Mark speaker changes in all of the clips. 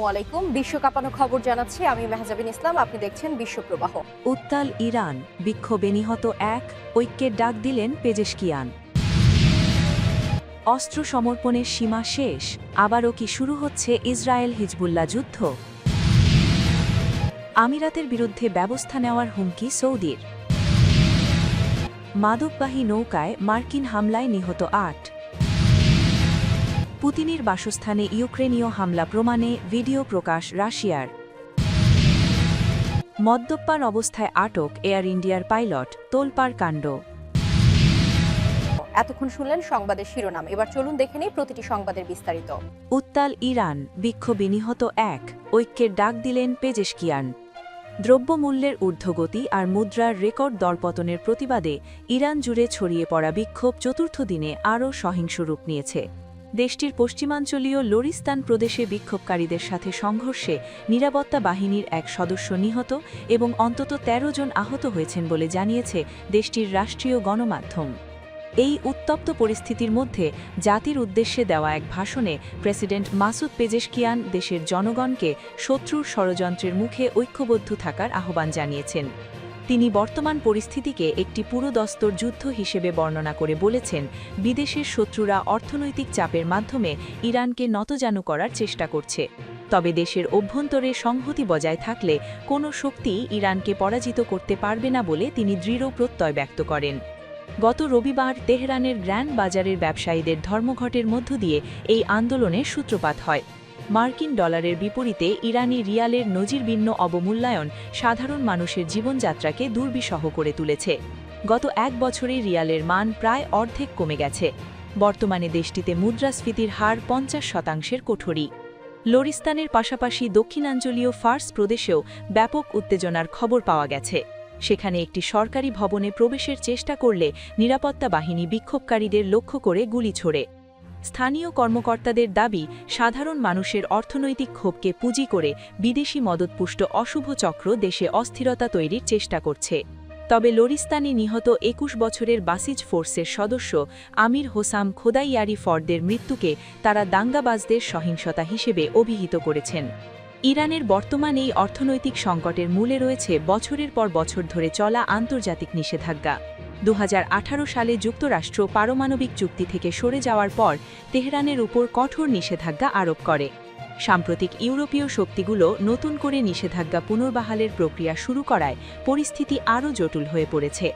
Speaker 1: আসসালামু আলাইকুম বিশ্ব খবর জানাচ্ছি আমি মেহজাবিন ইসলাম আপনি দেখছেন বিশ্বপ্রবাহ উত্তাল ইরান বিক্ষোভে নিহত এক ঐক্যের ডাক দিলেন পেজেশকিয়ান অস্ত্র সমর্পণের সীমা শেষ আবারও কি শুরু হচ্ছে ইসরায়েল হিজবুল্লা যুদ্ধ আমিরাতের বিরুদ্ধে ব্যবস্থা নেওয়ার হুমকি সৌদির মাদকবাহী নৌকায় মার্কিন হামলায় নিহত আট পুতিনের বাসস্থানে ইউক্রেনীয় হামলা প্রমাণে ভিডিও প্রকাশ রাশিয়ার মদ্যপান অবস্থায় আটক এয়ার ইন্ডিয়ার পাইলট তোলপার কাণ্ড এতক্ষণ শুনলেন সংবাদের শিরোনাম এবার চলুন দেখে নেই প্রতিটি সংবাদের বিস্তারিত উত্তাল ইরান বিক্ষোভে নিহত এক ঐক্যের ডাক দিলেন পেজেশকিয়ান দ্রব্যমূল্যের ঊর্ধ্বগতি আর মুদ্রার রেকর্ড দরপতনের প্রতিবাদে ইরান জুড়ে ছড়িয়ে পড়া বিক্ষোভ চতুর্থ দিনে আরও সহিংস রূপ নিয়েছে দেশটির পশ্চিমাঞ্চলীয় লোরিস্তান প্রদেশে বিক্ষোভকারীদের সাথে সংঘর্ষে নিরাপত্তা বাহিনীর এক সদস্য নিহত এবং অন্তত ১৩ জন আহত হয়েছেন বলে জানিয়েছে দেশটির রাষ্ট্রীয় গণমাধ্যম এই উত্তপ্ত পরিস্থিতির মধ্যে জাতির উদ্দেশ্যে দেওয়া এক ভাষণে প্রেসিডেন্ট মাসুদ পেজেশকিয়ান দেশের জনগণকে শত্রুর ষড়যন্ত্রের মুখে ঐক্যবদ্ধ থাকার আহ্বান জানিয়েছেন তিনি বর্তমান পরিস্থিতিকে একটি পুরোদস্তর যুদ্ধ হিসেবে বর্ণনা করে বলেছেন বিদেশের শত্রুরা অর্থনৈতিক চাপের মাধ্যমে ইরানকে নতজানু করার চেষ্টা করছে তবে দেশের অভ্যন্তরে সংহতি বজায় থাকলে কোনো শক্তি ইরানকে পরাজিত করতে পারবে না বলে তিনি দৃঢ় প্রত্যয় ব্যক্ত করেন গত রবিবার তেহরানের গ্র্যান্ড বাজারের ব্যবসায়ীদের ধর্মঘটের মধ্য দিয়ে এই আন্দোলনের সূত্রপাত হয় মার্কিন ডলারের বিপরীতে ইরানি রিয়ালের নজিরবিন্ন অবমূল্যায়ন সাধারণ মানুষের জীবনযাত্রাকে দুর্বিষহ করে তুলেছে গত এক বছরে রিয়ালের মান প্রায় অর্ধেক কমে গেছে বর্তমানে দেশটিতে মুদ্রাস্ফীতির হার পঞ্চাশ শতাংশের কোঠরি লরিস্তানের পাশাপাশি দক্ষিণাঞ্চলীয় ফার্স প্রদেশেও ব্যাপক উত্তেজনার খবর পাওয়া গেছে সেখানে একটি সরকারি ভবনে প্রবেশের চেষ্টা করলে নিরাপত্তা বাহিনী বিক্ষোভকারীদের লক্ষ্য করে গুলি ছোড়ে স্থানীয় কর্মকর্তাদের দাবি সাধারণ মানুষের অর্থনৈতিক ক্ষোভকে পুঁজি করে বিদেশি মদতপুষ্ট অশুভ চক্র দেশে অস্থিরতা তৈরির চেষ্টা করছে তবে লরিস্তানে নিহত একুশ বছরের বাসিজ ফোর্সের সদস্য আমির হোসাম খোদাইয়ারি ফর্দের মৃত্যুকে তারা দাঙ্গাবাজদের সহিংসতা হিসেবে অভিহিত করেছেন ইরানের বর্তমান এই অর্থনৈতিক সংকটের মূলে রয়েছে বছরের পর বছর ধরে চলা আন্তর্জাতিক নিষেধাজ্ঞা দু সালে যুক্তরাষ্ট্র পারমাণবিক চুক্তি থেকে সরে যাওয়ার পর তেহরানের উপর কঠোর নিষেধাজ্ঞা আরোপ করে সাম্প্রতিক ইউরোপীয় শক্তিগুলো নতুন করে নিষেধাজ্ঞা পুনর্বাহালের প্রক্রিয়া শুরু করায় পরিস্থিতি আরও জটিল হয়ে পড়েছে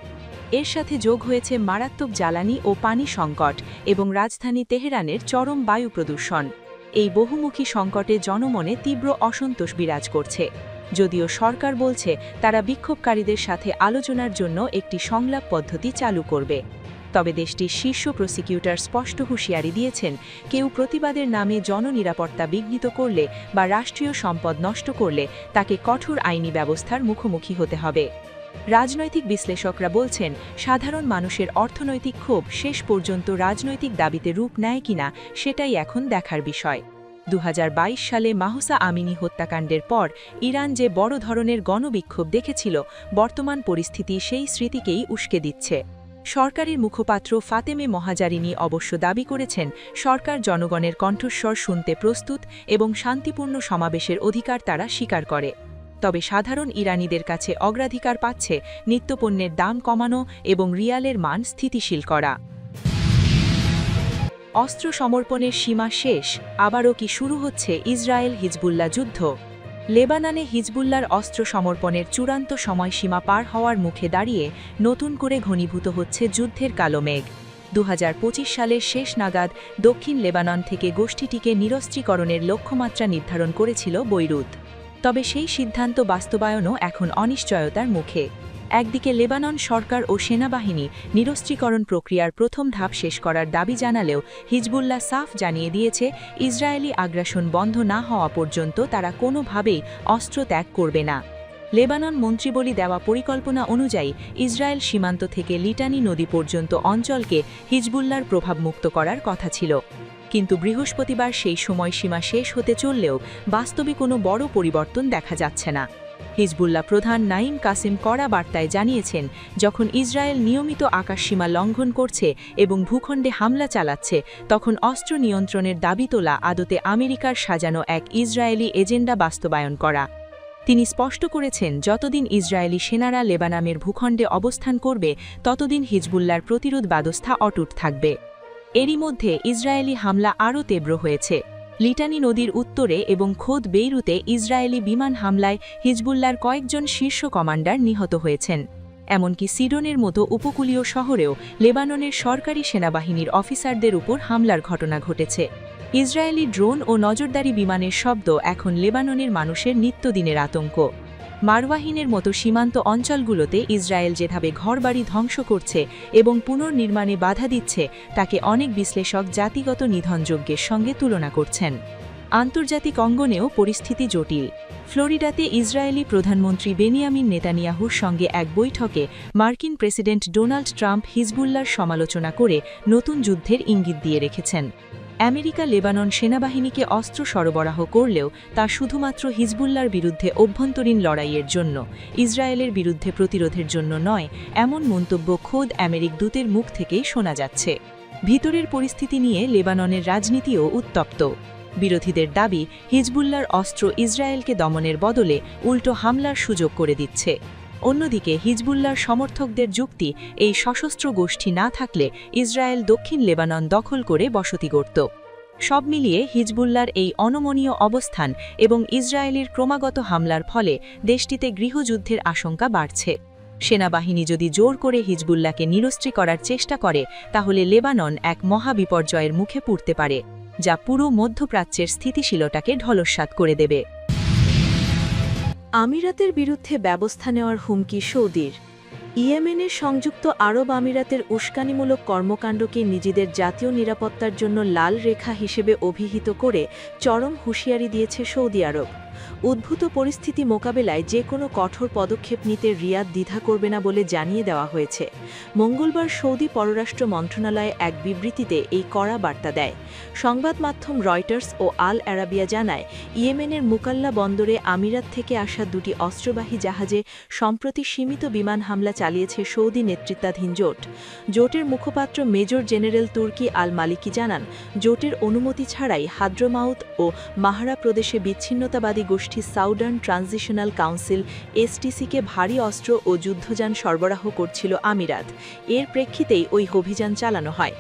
Speaker 1: এর সাথে যোগ হয়েছে মারাত্মক জ্বালানি ও পানি সংকট এবং রাজধানী তেহরানের চরম বায়ু প্রদূষণ এই বহুমুখী সংকটে জনমনে তীব্র অসন্তোষ বিরাজ করছে যদিও সরকার বলছে তারা বিক্ষোভকারীদের সাথে আলোচনার জন্য একটি সংলাপ পদ্ধতি চালু করবে তবে দেশটির শীর্ষ প্রসিকিউটর স্পষ্ট হুঁশিয়ারি দিয়েছেন কেউ প্রতিবাদের নামে জননিরাপত্তা বিঘ্নিত করলে বা রাষ্ট্রীয় সম্পদ নষ্ট করলে তাকে কঠোর আইনি ব্যবস্থার মুখোমুখি হতে হবে রাজনৈতিক বিশ্লেষকরা বলছেন সাধারণ মানুষের অর্থনৈতিক ক্ষোভ শেষ পর্যন্ত রাজনৈতিক দাবিতে রূপ নেয় কিনা সেটাই এখন দেখার বিষয় দু সালে মাহসা আমিনী হত্যাকাণ্ডের পর ইরান যে বড় ধরনের গণবিক্ষোভ দেখেছিল বর্তমান পরিস্থিতি সেই স্মৃতিকেই উস্কে দিচ্ছে সরকারের মুখপাত্র ফাতেমে মহাজারিনী অবশ্য দাবি করেছেন সরকার জনগণের কণ্ঠস্বর শুনতে প্রস্তুত এবং শান্তিপূর্ণ সমাবেশের অধিকার তারা স্বীকার করে তবে সাধারণ ইরানিদের কাছে অগ্রাধিকার পাচ্ছে নিত্যপণ্যের দাম কমানো এবং রিয়ালের মান স্থিতিশীল করা অস্ত্র সমর্পণের সীমা শেষ আবারও কি শুরু হচ্ছে ইসরায়েল হিজবুল্লা যুদ্ধ লেবানানে হিজবুল্লার অস্ত্র সমর্পণের চূড়ান্ত সময়সীমা পার হওয়ার মুখে দাঁড়িয়ে নতুন করে ঘনীভূত হচ্ছে যুদ্ধের কালো মেঘ দু সালের শেষ নাগাদ দক্ষিণ লেবানন থেকে গোষ্ঠীটিকে নিরস্ত্রীকরণের লক্ষ্যমাত্রা নির্ধারণ করেছিল বৈরুত তবে সেই সিদ্ধান্ত বাস্তবায়নও এখন অনিশ্চয়তার মুখে একদিকে লেবানন সরকার ও সেনাবাহিনী নিরস্ত্রীকরণ প্রক্রিয়ার প্রথম ধাপ শেষ করার দাবি জানালেও হিজবুল্লাহ সাফ জানিয়ে দিয়েছে ইসরায়েলি আগ্রাসন বন্ধ না হওয়া পর্যন্ত তারা কোনোভাবেই অস্ত্র ত্যাগ করবে না লেবানন মন্ত্রীবলি দেওয়া পরিকল্পনা অনুযায়ী ইসরায়েল সীমান্ত থেকে লিটানি নদী পর্যন্ত অঞ্চলকে হিজবুল্লার প্রভাবমুক্ত করার কথা ছিল কিন্তু বৃহস্পতিবার সেই সময়সীমা শেষ হতে চললেও বাস্তবে কোনো বড় পরিবর্তন দেখা যাচ্ছে না হিজবুল্লাহ প্রধান নাইম কাসিম কড়া বার্তায় জানিয়েছেন যখন ইসরায়েল নিয়মিত আকাশসীমা লঙ্ঘন করছে এবং ভূখণ্ডে হামলা চালাচ্ছে তখন অস্ত্র নিয়ন্ত্রণের দাবি তোলা আদতে আমেরিকার সাজানো এক ইসরায়েলি এজেন্ডা বাস্তবায়ন করা তিনি স্পষ্ট করেছেন যতদিন ইসরায়েলি সেনারা লেবানামের ভূখণ্ডে অবস্থান করবে ততদিন হিজবুল্লার প্রতিরোধ ব্যবস্থা অটুট থাকবে এরই মধ্যে ইসরায়েলি হামলা আরও তীব্র হয়েছে লিটানি নদীর উত্তরে এবং খোদ বেইরুতে ইসরায়েলি বিমান হামলায় হিজবুল্লার কয়েকজন শীর্ষ কমান্ডার নিহত হয়েছেন এমনকি সিডনের মতো উপকূলীয় শহরেও লেবাননের সরকারি সেনাবাহিনীর অফিসারদের উপর হামলার ঘটনা ঘটেছে ইসরায়েলি ড্রোন ও নজরদারি বিমানের শব্দ এখন লেবাননের মানুষের নিত্যদিনের আতঙ্ক মারওয়াহিনের মতো সীমান্ত অঞ্চলগুলোতে ইসরায়েল যেভাবে ঘরবাড়ি ধ্বংস করছে এবং পুনর্নির্মাণে বাধা দিচ্ছে তাকে অনেক বিশ্লেষক জাতিগত নিধনযজ্ঞের সঙ্গে তুলনা করছেন আন্তর্জাতিক অঙ্গনেও পরিস্থিতি জটিল ফ্লোরিডাতে ইসরায়েলি প্রধানমন্ত্রী বেনিয়ামিন নেতানিয়াহুর সঙ্গে এক বৈঠকে মার্কিন প্রেসিডেন্ট ডোনাল্ড ট্রাম্প হিজবুল্লার সমালোচনা করে নতুন যুদ্ধের ইঙ্গিত দিয়ে রেখেছেন আমেরিকা লেবানন সেনাবাহিনীকে অস্ত্র সরবরাহ করলেও তা শুধুমাত্র হিজবুল্লার বিরুদ্ধে অভ্যন্তরীণ লড়াইয়ের জন্য ইসরায়েলের বিরুদ্ধে প্রতিরোধের জন্য নয় এমন মন্তব্য খোদ আমেরিক দূতের মুখ থেকেই শোনা যাচ্ছে ভিতরের পরিস্থিতি নিয়ে লেবাননের রাজনীতিও উত্তপ্ত বিরোধীদের দাবি হিজবুল্লার অস্ত্র ইসরায়েলকে দমনের বদলে উল্টো হামলার সুযোগ করে দিচ্ছে অন্যদিকে হিজবুল্লার সমর্থকদের যুক্তি এই সশস্ত্র গোষ্ঠী না থাকলে ইসরায়েল দক্ষিণ লেবানন দখল করে বসতি গড়ত সব মিলিয়ে হিজবুল্লার এই অনমনীয় অবস্থান এবং ইসরায়েলের ক্রমাগত হামলার ফলে দেশটিতে গৃহযুদ্ধের আশঙ্কা বাড়ছে সেনাবাহিনী যদি জোর করে হিজবুল্লাকে নিরস্ত্রী করার চেষ্টা করে তাহলে লেবানন এক মহাবিপর্যয়ের মুখে পড়তে পারে যা পুরো মধ্যপ্রাচ্যের স্থিতিশীলতাকে ঢলস্বাত করে দেবে আমিরাতের বিরুদ্ধে ব্যবস্থা নেওয়ার হুমকি সৌদির ইয়েমেনের সংযুক্ত আরব আমিরাতের উস্কানিমূলক কর্মকাণ্ডকে নিজেদের জাতীয় নিরাপত্তার জন্য লাল রেখা হিসেবে অভিহিত করে চরম হুঁশিয়ারি দিয়েছে সৌদি আরব উদ্ভূত পরিস্থিতি মোকাবেলায় যে কোনো কঠোর পদক্ষেপ নিতে রিয়াদ দ্বিধা করবে না বলে জানিয়ে দেওয়া হয়েছে মঙ্গলবার সৌদি পররাষ্ট্র মন্ত্রণালয়ে এক বিবৃতিতে এই কড়া বার্তা দেয় সংবাদ মাধ্যম রয়টার্স ও আল অ্যারাবিয়া জানায় ইয়েমেনের মুকাল্লা বন্দরে আমিরাত থেকে আসা দুটি অস্ত্রবাহী জাহাজে সম্প্রতি সীমিত বিমান হামলা চালিয়েছে সৌদি নেতৃত্বাধীন জোট জোটের মুখপাত্র মেজর জেনারেল তুর্কি আল মালিকি জানান জোটের অনুমতি ছাড়াই হাদ্রমাউথ ও মাহারা প্রদেশে বিচ্ছিন্নতাবাদী গোষ্ঠী গোষ্ঠী সাউদার্ন ট্রানজিশনাল কাউন্সিল এসটিসিকে ভারী অস্ত্র ও যুদ্ধযান সরবরাহ করছিল আমিরাত এর প্রেক্ষিতেই ওই অভিযান চালানো হয়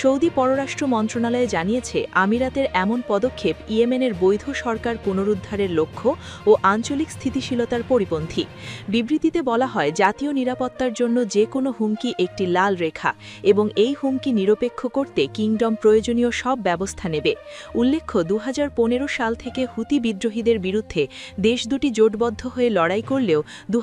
Speaker 1: সৌদি পররাষ্ট্র মন্ত্রণালয় জানিয়েছে আমিরাতের এমন পদক্ষেপ ইয়েমেনের বৈধ সরকার পুনরুদ্ধারের লক্ষ্য ও আঞ্চলিক স্থিতিশীলতার পরিপন্থী বিবৃতিতে বলা হয় জাতীয় নিরাপত্তার জন্য যে কোনো হুমকি একটি লাল রেখা এবং এই হুমকি নিরপেক্ষ করতে কিংডম প্রয়োজনীয় সব ব্যবস্থা নেবে উল্লেখ্য দু সাল থেকে হুতি বিদ্রোহীদের বিরুদ্ধে বিরুদ্ধে দেশ দুটি জোটবদ্ধ হয়ে লড়াই করলেও দু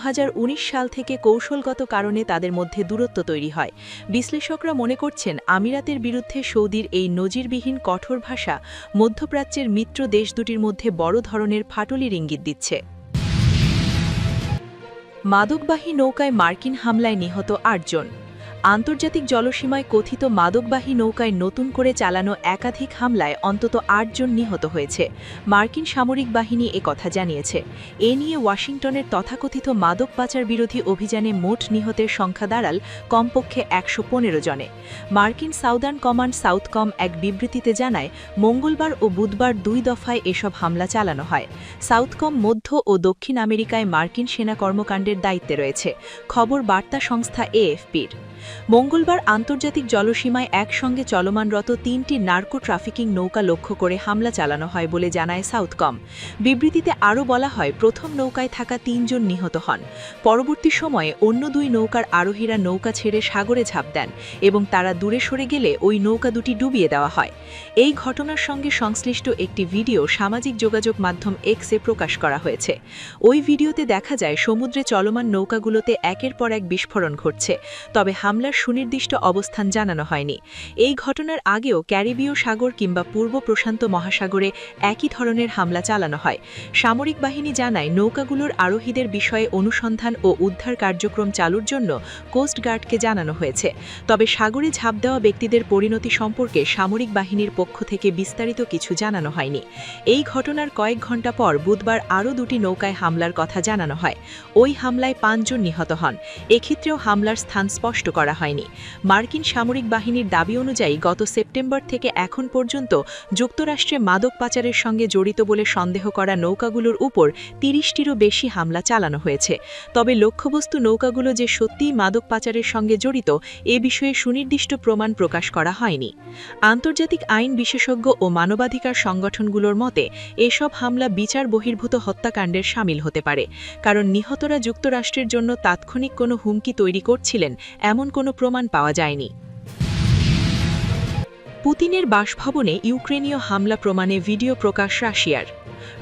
Speaker 1: সাল থেকে কৌশলগত কারণে তাদের মধ্যে দূরত্ব তৈরি হয় বিশ্লেষকরা মনে করছেন আমিরাতের বিরুদ্ধে সৌদির এই নজিরবিহীন কঠোর ভাষা মধ্যপ্রাচ্যের মিত্র দেশ দুটির মধ্যে বড় ধরনের ফাটলির ইঙ্গিত দিচ্ছে মাদকবাহী নৌকায় মার্কিন হামলায় নিহত আটজন আন্তর্জাতিক জলসীমায় কথিত মাদকবাহী নৌকায় নতুন করে চালানো একাধিক হামলায় অন্তত আটজন নিহত হয়েছে মার্কিন সামরিক বাহিনী কথা জানিয়েছে এ নিয়ে ওয়াশিংটনের তথাকথিত মাদক পাচার বিরোধী অভিযানে মোট নিহতের সংখ্যা দাঁড়াল কমপক্ষে একশো পনেরো জনে মার্কিন সাউদার্ন কমান্ড সাউথকম এক বিবৃতিতে জানায় মঙ্গলবার ও বুধবার দুই দফায় এসব হামলা চালানো হয় সাউথকম মধ্য ও দক্ষিণ আমেরিকায় মার্কিন সেনা কর্মকাণ্ডের দায়িত্বে রয়েছে খবর বার্তা সংস্থা এএফপির মঙ্গলবার আন্তর্জাতিক জলসীমায় একসঙ্গে চলমানরত তিনটি নার্কো ট্রাফিকিং নৌকা লক্ষ্য করে হামলা চালানো হয় বলে জানায় সাউথকম বিবৃতিতে আরও বলা হয় প্রথম নৌকায় থাকা তিনজন নিহত হন পরবর্তী সময়ে অন্য দুই নৌকার আরোহীরা নৌকা ছেড়ে সাগরে ঝাঁপ দেন এবং তারা দূরে সরে গেলে ওই নৌকা দুটি ডুবিয়ে দেওয়া হয় এই ঘটনার সঙ্গে সংশ্লিষ্ট একটি ভিডিও সামাজিক যোগাযোগ মাধ্যম এক্সে প্রকাশ করা হয়েছে ওই ভিডিওতে দেখা যায় সমুদ্রে চলমান নৌকাগুলোতে একের পর এক বিস্ফোরণ ঘটছে তবে হামলা হামলার সুনির্দিষ্ট অবস্থান জানানো হয়নি এই ঘটনার আগেও ক্যারিবীয় সাগর কিংবা পূর্ব প্রশান্ত মহাসাগরে একই ধরনের হামলা চালানো হয় সামরিক বাহিনী জানায় নৌকাগুলোর আরোহীদের বিষয়ে অনুসন্ধান ও উদ্ধার কার্যক্রম চালুর জন্য কোস্টগার্ডকে জানানো হয়েছে তবে সাগরে ঝাঁপ দেওয়া ব্যক্তিদের পরিণতি সম্পর্কে সামরিক বাহিনীর পক্ষ থেকে বিস্তারিত কিছু জানানো হয়নি এই ঘটনার কয়েক ঘণ্টা পর বুধবার আরও দুটি নৌকায় হামলার কথা জানানো হয় ওই হামলায় পাঁচজন নিহত হন এক্ষেত্রেও হামলার স্থান স্পষ্ট করা হয়নি মার্কিন সামরিক বাহিনীর দাবি অনুযায়ী গত সেপ্টেম্বর থেকে এখন পর্যন্ত যুক্তরাষ্ট্রে মাদক পাচারের সঙ্গে জড়িত বলে সন্দেহ করা নৌকাগুলোর উপর তিরিশটিরও বেশি হামলা চালানো হয়েছে তবে লক্ষ্যবস্তু নৌকাগুলো যে সত্যিই মাদক পাচারের সঙ্গে জড়িত এ বিষয়ে সুনির্দিষ্ট প্রমাণ প্রকাশ করা হয়নি আন্তর্জাতিক আইন বিশেষজ্ঞ ও মানবাধিকার সংগঠনগুলোর মতে এসব হামলা বিচার বহির্ভূত হত্যাকাণ্ডের সামিল হতে পারে কারণ নিহতরা যুক্তরাষ্ট্রের জন্য তাৎক্ষণিক কোনো হুমকি তৈরি করছিলেন এমন কোনো প্রমাণ পাওয়া যায়নি পুতিনের বাসভবনে ইউক্রেনীয় হামলা প্রমাণে ভিডিও প্রকাশ রাশিয়ার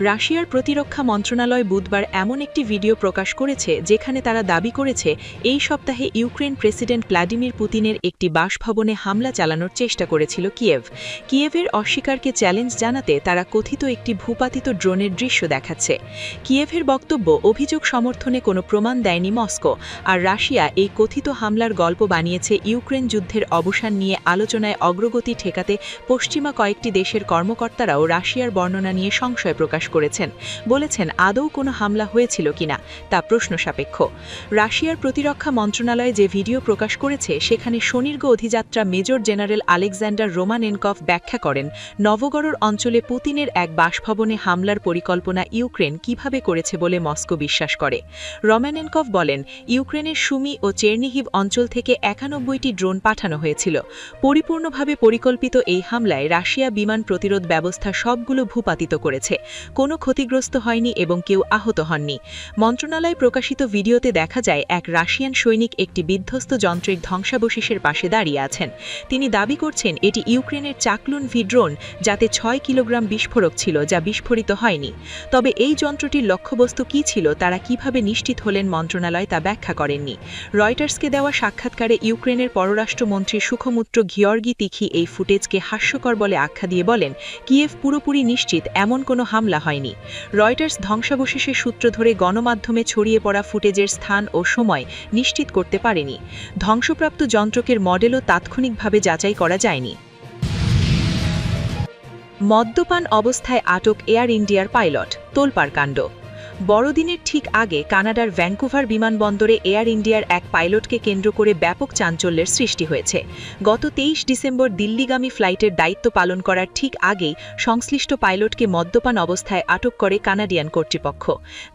Speaker 1: রাশিয়ার প্রতিরক্ষা মন্ত্রণালয় বুধবার এমন একটি ভিডিও প্রকাশ করেছে যেখানে তারা দাবি করেছে এই সপ্তাহে ইউক্রেন প্রেসিডেন্ট ভ্লাদিমির পুতিনের একটি বাসভবনে হামলা চালানোর চেষ্টা করেছিল কিয়েভ কিয়েভের অস্বীকারকে চ্যালেঞ্জ জানাতে তারা কথিত একটি ভূপাতিত ড্রোনের দৃশ্য দেখাচ্ছে কিয়েভের বক্তব্য অভিযোগ সমর্থনে কোনো প্রমাণ দেয়নি মস্কো আর রাশিয়া এই কথিত হামলার গল্প বানিয়েছে ইউক্রেন যুদ্ধের অবসান নিয়ে আলোচনায় অগ্রগতি ঠেক ঠেকাতে পশ্চিমা কয়েকটি দেশের কর্মকর্তারাও রাশিয়ার বর্ণনা নিয়ে সংশয় প্রকাশ করেছেন বলেছেন আদৌ কোনো হামলা হয়েছিল কিনা তা প্রশ্ন সাপেক্ষ রাশিয়ার প্রতিরক্ষা মন্ত্রণালয় যে ভিডিও প্রকাশ করেছে সেখানে সুনির্ঘ অধিযাত্রা মেজর জেনারেল আলেকজান্ডার রোমানেনকভ ব্যাখ্যা করেন নবগড়র অঞ্চলে পুতিনের এক বাসভবনে হামলার পরিকল্পনা ইউক্রেন কিভাবে করেছে বলে মস্কো বিশ্বাস করে রমানেনকভ বলেন ইউক্রেনের সুমি ও চেরনিহিভ অঞ্চল থেকে একানব্বইটি ড্রোন পাঠানো হয়েছিল পরিপূর্ণভাবে পরিকল্পিত পরিকল্পিত এই হামলায় রাশিয়া বিমান প্রতিরোধ ব্যবস্থা সবগুলো ভূপাতিত করেছে কোনো ক্ষতিগ্রস্ত হয়নি এবং কেউ আহত হননি মন্ত্রণালয় প্রকাশিত ভিডিওতে দেখা যায় এক রাশিয়ান সৈনিক একটি বিধ্বস্ত যন্ত্রের ধ্বংসাবশেষের পাশে দাঁড়িয়ে আছেন তিনি দাবি করছেন এটি ইউক্রেনের চাকলুন ভি ড্রোন যাতে ছয় কিলোগ্রাম বিস্ফোরক ছিল যা বিস্ফোরিত হয়নি তবে এই যন্ত্রটির লক্ষ্যবস্তু কি ছিল তারা কিভাবে নিশ্চিত হলেন মন্ত্রণালয় তা ব্যাখ্যা করেননি রয়টার্সকে দেওয়া সাক্ষাৎকারে ইউক্রেনের পররাষ্ট্রমন্ত্রী সুখমুত্র ঘিয়র্গি তিখি এই ফুটেজকে হাস্যকর বলে আখ্যা দিয়ে বলেন কিয়েভ পুরোপুরি নিশ্চিত এমন কোনো হামলা হয়নি রয়টার্স ধ্বংসাবশেষের সূত্র ধরে গণমাধ্যমে ছড়িয়ে পড়া ফুটেজের স্থান ও সময় নিশ্চিত করতে পারেনি ধ্বংসপ্রাপ্ত যন্ত্রকের মডেলও তাৎক্ষণিকভাবে যাচাই করা যায়নি মদ্যপান অবস্থায় আটক এয়ার ইন্ডিয়ার পাইলট তোলপাড় কাণ্ড বড়দিনের ঠিক আগে কানাডার ভ্যাঙ্কুভার বিমানবন্দরে এয়ার ইন্ডিয়ার এক পাইলটকে কেন্দ্র করে ব্যাপক চাঞ্চল্যের সৃষ্টি হয়েছে গত তেইশ ডিসেম্বর দিল্লিগামী ফ্লাইটের দায়িত্ব পালন করার ঠিক আগেই সংশ্লিষ্ট পাইলটকে মদ্যপান অবস্থায় আটক করে কানাডিয়ান কর্তৃপক্ষ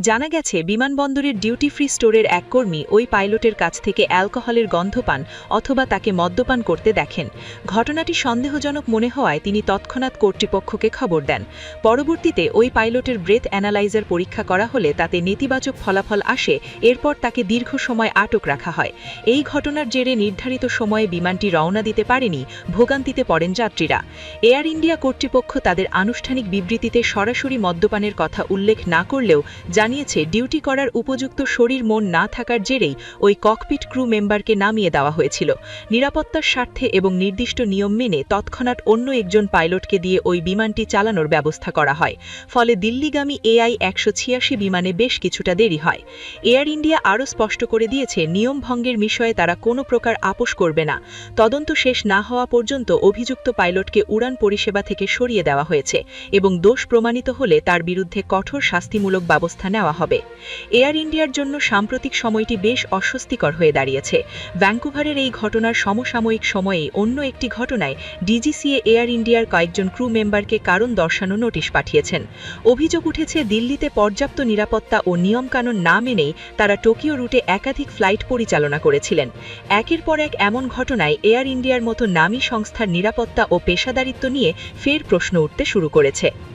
Speaker 1: জানা গেছে বিমানবন্দরের ডিউটি ফ্রি স্টোরের এক কর্মী ওই পাইলটের কাছ থেকে অ্যালকোহলের গন্ধ পান অথবা তাকে মদ্যপান করতে দেখেন ঘটনাটি সন্দেহজনক মনে হওয়ায় তিনি তৎক্ষণাৎ কর্তৃপক্ষকে খবর দেন পরবর্তীতে ওই পাইলটের ব্রেথ অ্যানালাইজার পরীক্ষা করা হলে তাতে নেতিবাচক ফলাফল আসে এরপর তাকে দীর্ঘ সময় আটক রাখা হয় এই ঘটনার জেরে নির্ধারিত সময়ে বিমানটি রওনা দিতে পারেনি ভোগান্তিতে পড়েন যাত্রীরা এয়ার ইন্ডিয়া কর্তৃপক্ষ তাদের আনুষ্ঠানিক বিবৃতিতে সরাসরি মদ্যপানের কথা উল্লেখ না করলেও জানিয়েছে ডিউটি করার উপযুক্ত শরীর মন না থাকার জেরেই ওই ককপিট ক্রু মেম্বারকে নামিয়ে দেওয়া হয়েছিল নিরাপত্তার স্বার্থে এবং নির্দিষ্ট নিয়ম মেনে তৎক্ষণাৎ অন্য একজন পাইলটকে দিয়ে ওই বিমানটি চালানোর ব্যবস্থা করা হয় ফলে দিল্লিগামী এআই একশো ছিয়াশি বিমানে বেশ কিছুটা দেরি হয় এয়ার ইন্ডিয়া আরও স্পষ্ট করে দিয়েছে নিয়ম ভঙ্গের বিষয়ে তারা কোনো প্রকার আপোষ করবে না তদন্ত শেষ না হওয়া পর্যন্ত অভিযুক্ত পাইলটকে উড়ান পরিষেবা থেকে সরিয়ে দেওয়া হয়েছে এবং দোষ প্রমাণিত হলে তার বিরুদ্ধে কঠোর শাস্তিমূলক ব্যবস্থা নেওয়া হবে এয়ার ইন্ডিয়ার জন্য সাম্প্রতিক সময়টি বেশ অস্বস্তিকর হয়ে দাঁড়িয়েছে ভ্যাঙ্কুভারের এই ঘটনার সমসাময়িক সময়ে অন্য একটি ঘটনায় ডিজিসিএ এয়ার ইন্ডিয়ার কয়েকজন ক্রু মেম্বারকে কারণ দর্শানো নোটিশ পাঠিয়েছেন অভিযোগ উঠেছে দিল্লিতে পর্যাপ্ত নিরাপত্তা ও নিয়মকানুন না মেনেই তারা টোকিও রুটে একাধিক ফ্লাইট পরিচালনা করেছিলেন একের পর এক এমন ঘটনায় এয়ার ইন্ডিয়ার মতো নামী সংস্থার নিরাপত্তা ও পেশাদারিত্ব নিয়ে ফের প্রশ্ন উঠতে শুরু করেছে